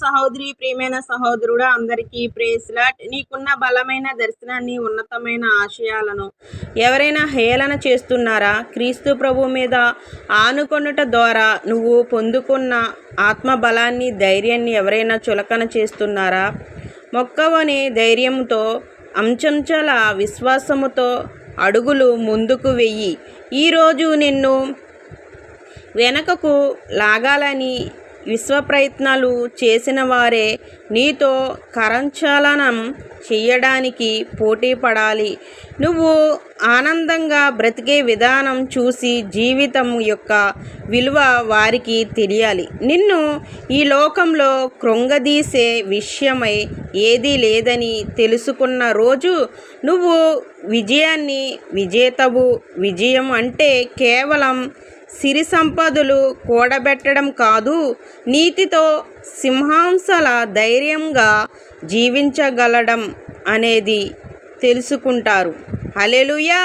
సహోదరి ప్రియమైన సహోదరుడు అందరికీ ప్రేస్లాట్ నీకున్న బలమైన దర్శనాన్ని ఉన్నతమైన ఆశయాలను ఎవరైనా హేళన చేస్తున్నారా? క్రీస్తు ప్రభు మీద ఆనుకొనుట ద్వారా నువ్వు పొందుకున్న ఆత్మ బలాన్ని ధైర్యాన్ని ఎవరైనా చులకన చేస్తున్నారా? మొక్కవని ధైర్యంతో అంచంచల విశ్వాసముతో అడుగులు ముందుకు వెయ్యి ఈరోజు నిన్ను వెనకకు లాగాలని విశ్వ ప్రయత్నాలు చేసిన వారే నీతో కరంచాలనం చేయడానికి పోటీ పడాలి. నువ్వు ఆనందంగా బ్రతికే విధానం చూసి జీవితం యొక్క విలువ వారికి తెలియాలి. నిన్ను ఈ లోకంలో కృంగదీసే విషయమై ఏదీ లేదని తెలుసుకున్న రోజు నువ్వు విజయాన్ని విజేతవు. విజయం అంటే కేవలం సిరి సంపదలు కూడబెట్టడం కాదు నీతితో సింహాంసల ధైర్యంగా జీవించగలడం అనేది తెలుసుకుంటారు. హలెలుయా